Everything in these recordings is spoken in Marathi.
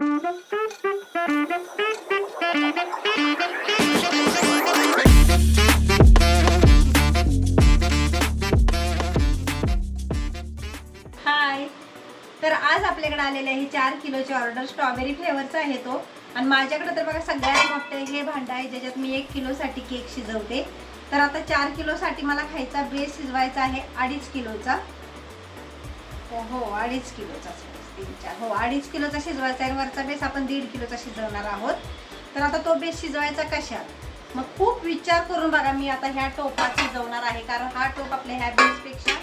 हाय. तर आज आपल्याकडे आलेले आहे चार किलोची ऑर्डर. स्ट्रॉबेरी फ्लेवरचा आहे तो. आणि माझ्याकडे तर बघा सगळ्यात मोठं हे भांडं आहे ज्याच्यात मी एक किलोसाठी केक शिजवते. तर आता चार किलोसाठी मला खायचा बेस शिजवायचा आहे अडीच किलोचा. हो, हो अडीच किलोचा तीन चार हो अडीच किलोचा शिजवायचा आहे. आणि वरचा बेस आपण दीड किलोचा शिजवणार आहोत. तर आता तो बेस शिजवायचा कशात? मग खूप विचार करून बघा मी आता ह्या टोपात शिजवणार आहे. कारण हा टोप आपल्या ह्या बेसपेक्षा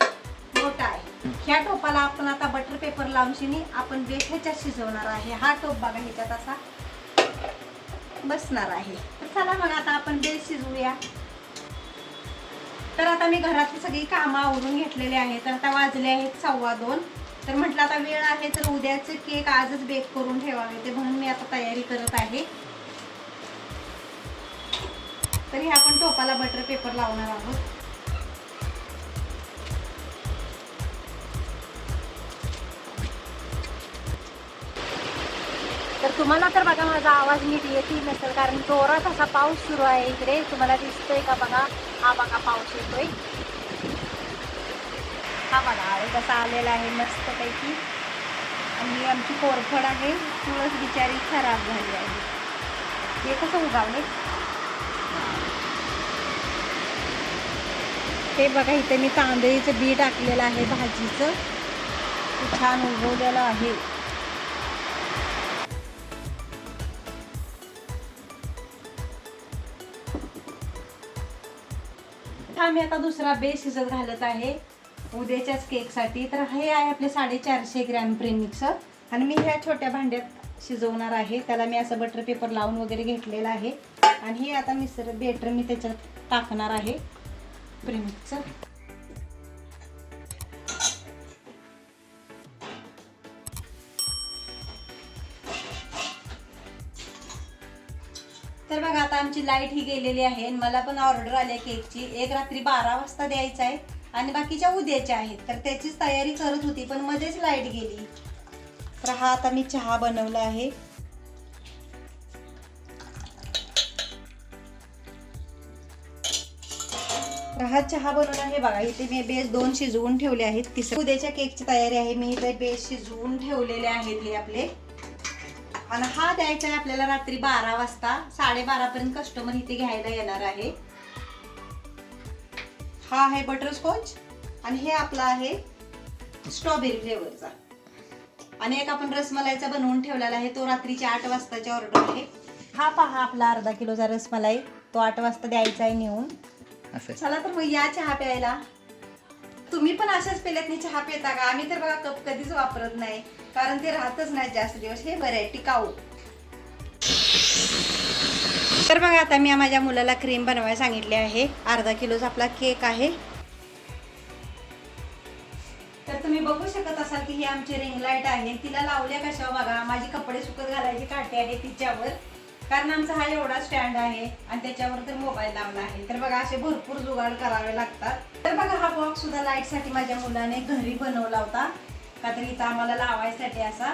मोठा आहे. ह्या टोपाला आपण आता बटर पेपर लावून शिनी आपण बेस ह्याच्यात शिजवणार आहे. हा टोप बघा ह्याच्यात असा बसणार आहे. चला मग आता आपण बेस शिजवूया. तर आता मी घरातली सगळी कामं आवरून घेतलेली आहेत. तर आता वाजले आहेत सव्वा दोन. तर म्हटलं आता वेळ आहे तर उद्याचे केक आजच बेक करून ठेवावे. ते म्हणून मी आता तयारी करत आहे. तरी आपण टोपाला बटर पेपर लावणार आहोत. तर तुम्हाला तर बघा माझा आवाज नीट येतही नसेल कारण जोरात असा पाऊस सुरू आहे इकडे. तुम्हाला दिसतोय का बघा? हा बघा पाऊस येतोय. हा बघा आळू कसा आलेला आहे मस्तपैकी. आणि आमची कोरफड आहे. तुळस बिचारी खराब झाली आहे. हे कसं उगावले? हे बघा इथे मी तांदळीचं बी टाकलेलं आहे भाजीचं. ते छान उगवलेलं आहे. हा मी आता दुसरा बेस शिजत घालत आहे. उद्याच्याच केकसाठी. तर हे आहे आपले साडेचारशे ग्रॅम प्रेमिक्स आणि मी ह्या छोट्या भांड्यात शिजवणार आहे. त्याला मी असं बटर पेपर लावून वगैरे घेतलेलं आहे. आणि हे आता मिसर बेटर मी त्याच्यात टाकणार आहे. प्रेमिक्सचं तर बघा आता आमची लाइट ही गेलेली आहे. मला पण ऑर्डर आली आहे केकची. एक रात्री बारा वाजता द्यायचा आहे. आणि बाकीच्या उद्याच्या आहेत. तर त्याचीच तयारी करत होती पण मध्येच लाइट गेली. तर हा आता मी चहा बनवला आहे. तर हा चहा बनवला आहे. बघा इथे मी बेस दोन शिजवून ठेवले आहेत. तिसरे उद्याच्या केकची तयारी आहे. मी इथे बेस शिजवून ठेवलेले आहेत हे आपले. आणि हा द्यायचा आहे आपल्याला रात्री बारा वाजता. साडेबारा पर्यंत कस्टमर इथे घ्यायला येणार आहे. हा आहे बटरस्कॉच आणि हे आपला आहे स्ट्रॉबेरी फ्लेवरचा. आणि एक आपण रसमलाईचा बनवून ठेवलेला आहे तो रात्रीच्या आठ वाजताची ऑर्डर आहे. हा पहा आपला अर्धा किलोचा रसमलाई तो आठ वाजता द्यायचा आहे नेऊन. असं चला तर मग या चहा प्यायला. तुम्ही पण अशाच पेल्यातनी चहा पिता का? आम्ही तर बघा कप कधीच वापरत नाही कारण ते राहतच नाही जास्त दिवस. हे बरं आहे टिकाऊ. तर बघा आता मी माझ्या मुलाला क्रीम बनवायला सांगितले आहे. अर्धा किलोचा आपला केक आहे. तर तुम्ही बघू शकत असाल की ही आमची रिंग लाइट आहे. तिला लावल्या कशा बघा माझी कपडे सुकत घालायची काटे आहे तिच्यावर. कारण आमचा हा एवढा स्टँड आहे आणि त्याच्यावर तर मोबाईल लावला आहे. तर बघा असे भरपूर जुगाड करावे लागतात. तर बघा हा बॉक्स सुद्धा लाइटसाठी माझ्या मुलाने घरी बनवला होता. का तर इथं आम्हाला लावायसाठी असा.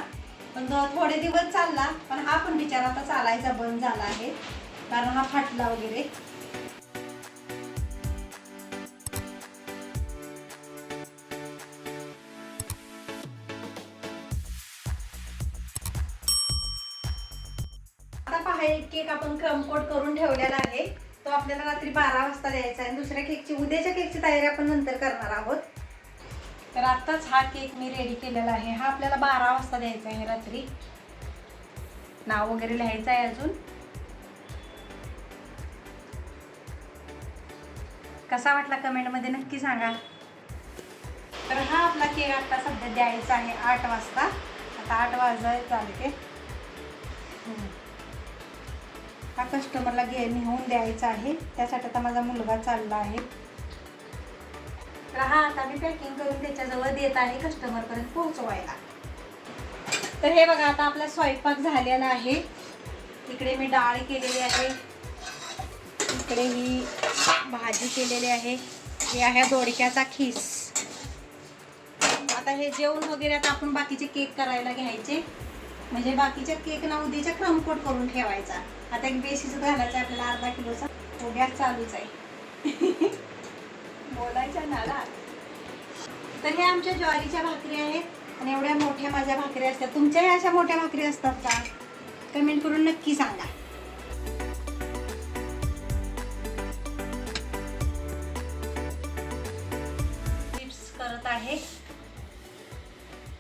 पण थोडे दिवस चालला पण हा पण बिचारा आता चालायचा बंद झाला आहे. कारण हा फाटला वगैरे. आता पहा एक केक आपण क्रमकोट करून ठेवलेला आहे. तो आपल्याला रात्री बारा वाजता द्यायचा आहे. दुसऱ्या केकची उद्याच्या केकची तयारी आपण नंतर करणार आहोत. तर आत्ताच हा केक मी रेडी केलेला आहे. हा आपल्याला बारा वाजता द्यायचा आहे रात्री. नाव वगैरे लिहायचं आहे अजून. कसा वाटला कमेंटमध्ये नक्की सांगा. तर हा आपला केक आता सध्या द्यायचा आहे आठ वाजता. आता आठ वाजाय चालते. हा कस्टमरला घे नेऊन द्यायचा आहे. त्यासाठी आता माझा मुलगा चालला आहे. तर हा आता मी पॅकिंग करून त्याच्याजवळ देत आहे कस्टमरपर्यंत पोहोचवायला. तर हे बघा आता आपला स्वयंपाक झालेला आहे. इकडे मी डाळ केलेली आहे. इकडे ही भाजी केलेली आहे. हे आहे दोडक्याचा खीस. आता हे जेवण वगैरे आता आपण बाकीचे केक करायला घ्यायचे. म्हणजे बाकीच्या केक ना उद्याच्या क्रमकोट करून ठेवायचा. आता एक बेसिस घालायचा आहे आपल्याला अर्धा किलोचा. तो गॅस चालूच आहे. बोलायचा नाला तर हे आमच्या ज्वारीच्या भाकरी आहेत आणि एवढ्या मोठ्या माझ्या भाकरी असतात. तुमच्याही अशा मोठ्या भाकरी असतात का? कमेंट करून नक्की सांगा.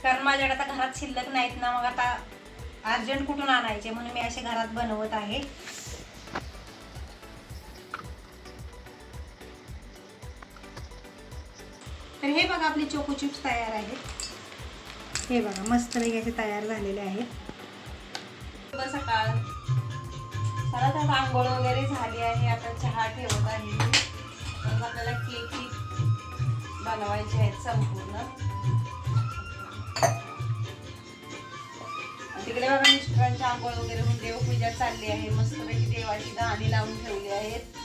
कारण माझ्याकडे आता घरात शिल्लक नाहीत ना मग आता अर्जंट कुठून आणायचे? म्हणून मी असे घरात बनवत आहे. तर हे बघा आपले चोको चिप्स तयार आहेत. हे बघा मस्त असे तयार झालेले आहेत. सकाळ. आता आंघोळ वगैरे झाली आहे आता चहा ठेवत आहे आपल्याला केक बनवायचे आहेत संपूर्ण. तिकडे बघा मिस्टरांच्या आंघोळ वगैरे होऊन देवपूजा चालली आहे. मस्तपैकी देवाची गाणी लावून ठेवली आहेत.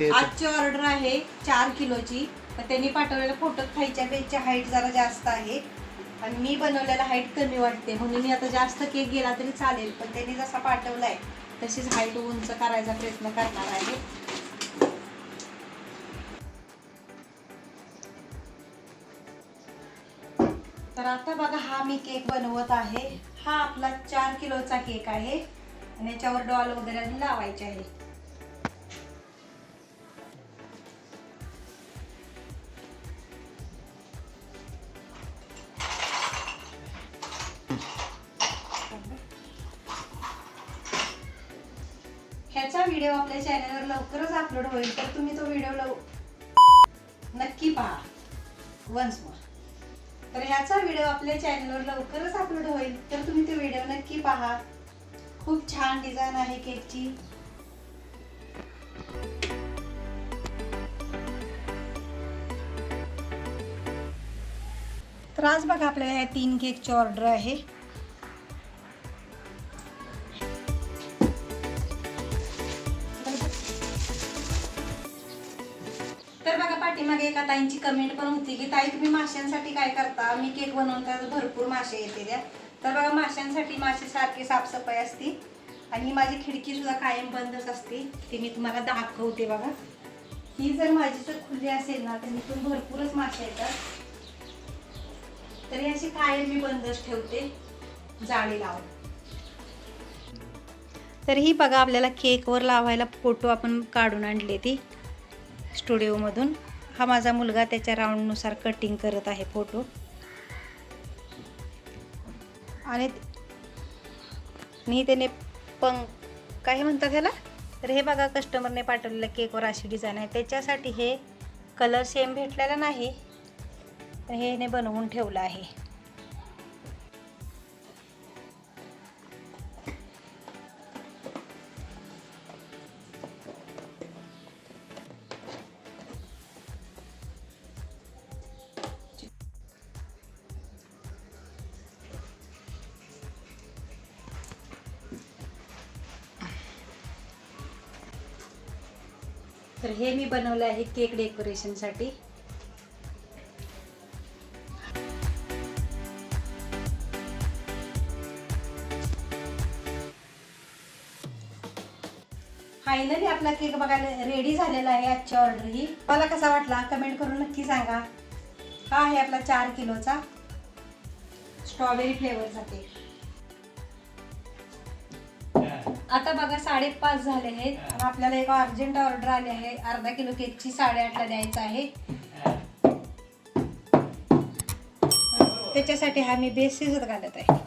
ते आजची ऑर्डर आहे चार किलोची. पण त्यांनी पाठवलेल्या फोटो खायच्या पेजची हाईट जरा जास्त आहे. आणि मी बनवलेला हाईट कमी वाटते. म्हणून मी आता जास्त केक गेला तरी चालेल. पण त्यांनी जसा पाठवलाय तशीच हाईट उंच करायचा प्रयत्न करणार आहे. तर आता बघा हा मी केक बनवत आहे. हा आपला चार किलोचा केक आहे. आणि याच्यावर डॉल वगैरे लावायचे आहे. व्हिडिओ आपल्या चॅनलवर लवकरच अपलोड होईल तर तुम्ही तो व्हिडिओ लव नक्की पहा. वन्स मोर तर ह्याचा व्हिडिओ आपल्या चॅनलवर लवकरच अपलोड होईल तर तुम्ही तो व्हिडिओ नक्की पहा. खूप छान डिझाईन आहे केकची तर आज बघा आपल्याला या तीन केकची ऑर्डर आहे. पाठीमागे एका ताईंची कमेंट पण होती की ताई तुम्ही माशांसाठी काय करता? मी केक बनवता भरपूर मासे येते त्या तर बघा माशांसाठी मासे सारखी साफसफाई असती आणि माझी खिडकी सुद्धा कायम बंदच असते. ती मी तुम्हाला दाखवते बघा. ही जर माझी जर खुली असेल ना तर इथून भरपूरच मासे येतात. तर ही अशी कायम मी बंदच ठेवते जाळी लावून. तर ही बघा आपल्याला केकवर लावायला फोटो आपण काढून आणले ती स्टुडिओमधून हा माझा मुलगा त्याच्या राऊंडनुसार कटिंग करत आहे फोटो आणि मी त्याने पंख काय म्हणतात ह्याला? तर हे बघा कस्टमरने पाठवलेलं केकवर अशी डिझाईन आहे. त्याच्यासाठी हे कलर सेम भेटलेला नाही. तर हे बनवून ठेवलं आहे. तर हे मी बनवलं आहे केक डेकोरेशनसाठी फायनली आपला केक बघायला रेडी झालेला आहे आजची ऑर्डर ही. मला कसा वाटला? कमेंट करून नक्की सांगा. हा आहे आपला चार किलोचा स्ट्रॉबेरी फ्लेवरचा केक. आता बघा साडेपाच झाले आहेत. आणि आपल्याला एक अर्जंट ऑर्डर आली आहे. अर्धा किलो केकची साडेआठला द्यायचा आहे. त्याच्यासाठी हा मी बेस शिजत घालत आहे.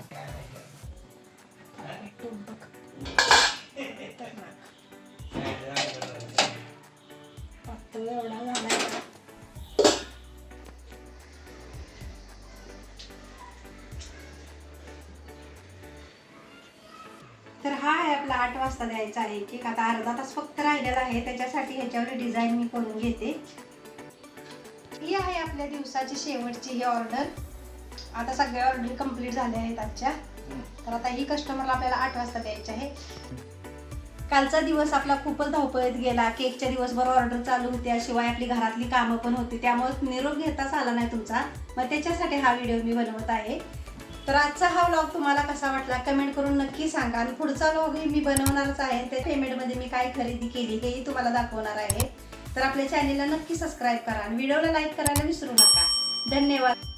आपला आठ वाजता द्यायचा आहे. केक आता अर्धा तास फक्त राहिलेला आहे. त्याच्यासाठी ह्याच्यावर डिझाईन मी करून घेते. ही आहे आपल्या दिवसाची शेवटची ही ऑर्डर आता सगळ्या ऑर्डर कंप्लीट झाल्या आहेत आजच्या. तर आता ही कस्टमरला आपल्याला आठ वाजता द्यायची आहे. कालचा दिवस आपला खूपच धावपळीत गेला. केकच्या दिवसभर ऑर्डर चालू होत्या. शिवाय आपली घरातली कामं पण होती. त्यामुळे निरोप घेताच आला नाही तुमचा. मग त्याच्यासाठी हा व्हिडिओ मी बनवत आहे. तर आजचा हा व्लॉग तुम्हाला कसा वाटला कमेंट करून नक्की सांगा. आणि पुढचा व्लॉगही मी बनवणारच आहे. त्या पेमेंटमध्ये मी काय खरेदी केली हेही तुम्हाला दाखवणार आहे. तर आपल्या चॅनेलला नक्की सबस्क्राईब करा आणि व्हिडिओला लाईक करायला विसरू नका. धन्यवाद.